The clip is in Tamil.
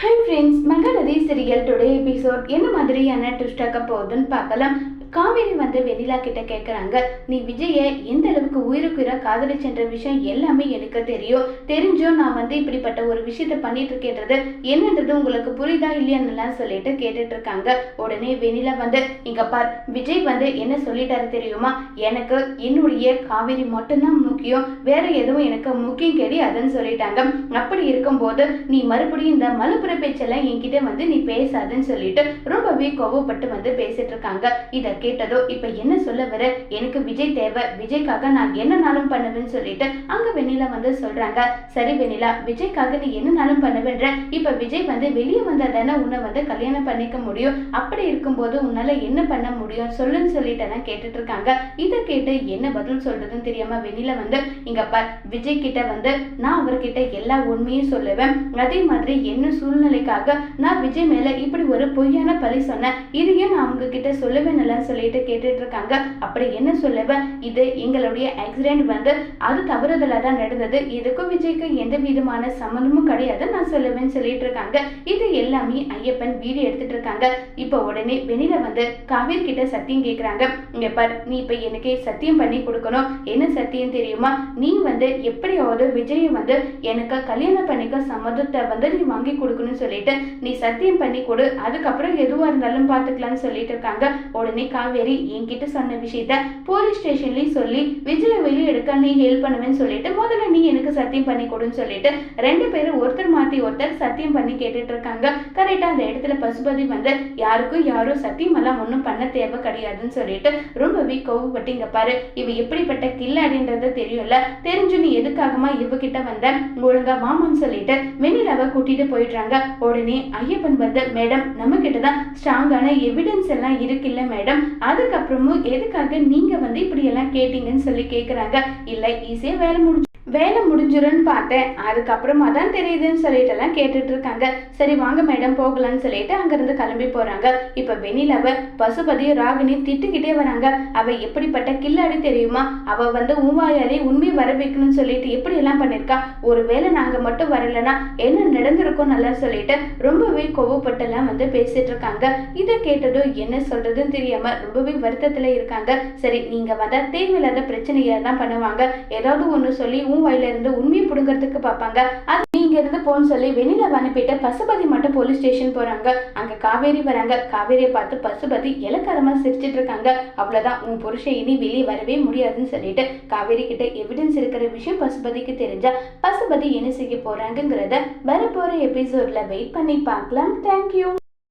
Hi friends Mahanadhi serial today episode என்ன மாதிரியான ட்விஸ்ட் ஆக போகுதுன்னு பார்க்கலாம். காவேரி வந்து வெண்ணிலா கிட்ட கேட்குறாங்க நீ விஜயை எந்த அளவுக்கு உயிருக்குயிரா காதலிச்சென்ற விஷயம் எல்லாமே எனக்கு தெரியும். தெரிஞ்சும் நான் வந்து இப்படிப்பட்ட ஒரு விஷயத்த பண்ணிட்டு இருக்கேன்றது என்னன்றது உங்களுக்கு புரியுதா இல்லையான்னுலாம் சொல்லிட்டு கேட்டுட்டு இருக்காங்க. உடனே வெண்ணிலா வந்து இங்க பார் விஜய் வந்து என்ன சொல்லிட்டாரு தெரியுமா? எனக்கு என்னுடைய காவேரி மட்டும்தான் முக்கியம். வேற எதுவும் எனக்கு முக்கியம் கிடையாதுன்னு சொல்லிட்டாங்க. அப்படி இருக்கும்போது நீ மறுபடியும் இந்த மலுப்புற பேச்செல்லாம் என்கிட்ட வந்து நீ பேசாதுன்னு சொல்லிட்டு ரொம்பவே கோவப்பட்டு வந்து பேசிட்டு இருக்காங்க. இதை கேட்டதோ இப்ப என்ன சொல்ல வர? எனக்கு விஜய் தேவை. விஜய்க்காக நான் என்னனாலும் பண்ணுவேன்னு சொல்லிட்டு அங்க வெண்ணிலா வந்து சொல்றாங்க. சரி வெண்ணிலா விஜய்க்காக நீ என்னனாலும் பண்ணுவேன்ற? இப்ப விஜய் வந்து வெளியே வந்தா தானே உன்னை வந்து கல்யாணம் பண்ணிக்க முடியும். அப்படி இருக்கும்போது உன்னால என்ன பண்ண முடியும்? சொல்லுன்னு சொல்லிட்டு எல்லாம் கேட்டுட்டு இருக்காங்க இதை கேட்டு என்ன பதில் சொல்றதுன்னு தெரியாம வெண்ணிலா வந்து இங்க பார் விஜய் கிட்ட வந்து நான் அவர்கிட்ட எல்லா உண்மையும் சொல்லுவேன். அதே மாதிரி என்ன சூழ்நிலைக்காக நான் விஜய் மேல இப்படி ஒரு பொய்யான பழி சொன்னேன்? இதையும் நான் அவங்க கிட்ட சொல்லுவேன் சொல்லிட்டு கேட்டுட்டு இருக்காங்க அப்படி என்ன சொல்லுவேன் இது எங்களுடைய ஆக்சிடென்ட் வந்து அது தவறுதலா தான் நடந்தது. இதுக்கும் விஜய்க்கு எந்த விதமான சம்மந்தமும் கிடையாது நான் சொல்லுவேன்னு சொல்லிட்டு இருக்காங்க இது எல்லாமே ஐயப்பன் வீடியோ எடுத்துட்டு இருக்காங்க இப்போ உடனே வெளியில வந்து காவேரி கிட்ட சத்தியம் கேக்குறாங்க. இங்க பார் நீ இப்ப எனக்கு சத்தியம் பண்ணி கொடுக்கணும். என்ன சத்தியம் தெரியுமா? நீ வந்து எப்படியாவது விஜயை வந்து எனக்கு கல்யாணம் பண்ணிக்க சம்மதத்தை வந்து நீ வாங்கி கொடுக்கணும்னு சொல்லிட்டு நீ சத்தியம் பண்ணி கொடு. அதுக்கப்புறம் எதுவா இருந்தாலும் பாத்துக்கலாம்னு சொல்லிட்டு இருக்காங்க உடனே காவேரி என்கிட்ட சொன்ன விஷயத்த போலீஸ் ஸ்டேஷன்லயும் சொல்லி விஜய வெளியே எடுக்க நீ ஹெல்ப் பண்ணுவேன்னு சொல்லிட்டு முதல்ல நீ எனக்கு சத்தியம் பண்ணி கொடுன்னு சொல்லிட்டு ரெண்டு பேரும் ஒருத்தர் மாத்தி ஒருத்தர் சத்தியம் பண்ணி கேட்டுட்டு இருக்காங்க. கரெக்டா அந்த இடத்துல பசுபதி வந்து யாருக்கும் யாரும் சத்தியம் எல்லாம் ஒன்றும் பண்ண தேவை கிடையாதுன்னு சொல்லிட்டு ரொம்பவே கோவப்பட்டு இங்க பாரு இவ எப்படிப்பட்ட கில்லாடின்றத தெரியும்ல? தெரிஞ்சு நீ எதுக்காகமா இவகிட்ட வந்த? ஒழுங்கா மாமான்னு சொல்லிட்டு வெண்ணிலாவை கூட்டிட்டு போயிடுறாங்க. உடனே ஐயப்பன் வந்து மேடம் நம்ம கிட்ட தான் ஸ்ட்ராங்கான எவிடன்ஸ் எல்லாம் இருக்குல்ல மேடம். அதுக்கப்புறமும் எதுக்காக நீங்க வந்து இப்படி எல்லாம் கேட்டீங்கன்னு சொல்லி கேக்குறாங்க. இல்ல ஈஸியா வேலை முடிஞ்சு வேலை முடிஞ்சிரும்னு பார்த்தேன். அதுக்கப்புறமா தான் தெரியுதுன்னு சொல்லிட்டு எல்லாம் கேட்டுட்டு இருக்காங்க சரி வாங்க மேடம் போகலாம்னு சொல்லிட்டு அங்கிருந்து கிளம்பி போறாங்க. இப்ப வெண்ணிலாவ பசுபதி ராகினி திட்டுக்கிட்டே வராங்க. அவ எப்படிப்பட்ட கில்லாடி தெரியுமா? அவ வந்து உண்மையாலே உண்மை வர வைக்கணும்னு சொல்லிட்டு எப்படி எல்லாம் பண்ணிருக்கா. ஒருவேளை நாங்க மட்டும் வரலன்னா என்ன நடந்திருக்கும் நல்லா சொல்லிட்டு ரொம்பவே கோவப்பட்டெல்லாம் வந்து பேசிட்டு இருக்காங்க இதை கேட்டதும் என்ன சொல்றதுன்னு தெரியாம ரொம்பவே வருத்தத்துல இருக்காங்க. சரி நீங்க வந்தா தேவையில்லாத பிரச்சனையை தான் பண்ணுவாங்க. ஏதாவது ஒண்ணு சொல்லி உன் வாயில இருந்து உண்மையை பிடுங்கிறதுக்கு பார்ப்பாங்க. அது நீங்க இருந்து போன்னு சொல்லி வெளியில அனுப்பிட்டு பசுபதி மட்டும் போலீஸ் ஸ்டேஷன் போறாங்க. அங்க காவேரி வராங்க. காவேரியை பார்த்து பசுபதி இலக்காரமா சிரிச்சிட்டு இருக்காங்க. அவ்வளவுதான். உன் புருஷன் இனி வெளியே வரவே முடியாதுன்னு சொல்லிட்டு காவேரி கிட்ட எவிடன்ஸ் இருக்கிற விஷயம் பசுபதிக்கு தெரிஞ்சா பசுபதி என்ன செய்ய போறாங்கிறத வரப்போற எபிசோட்ல வெயிட் பண்ணி பார்க்கலாம். தேங்க்யூ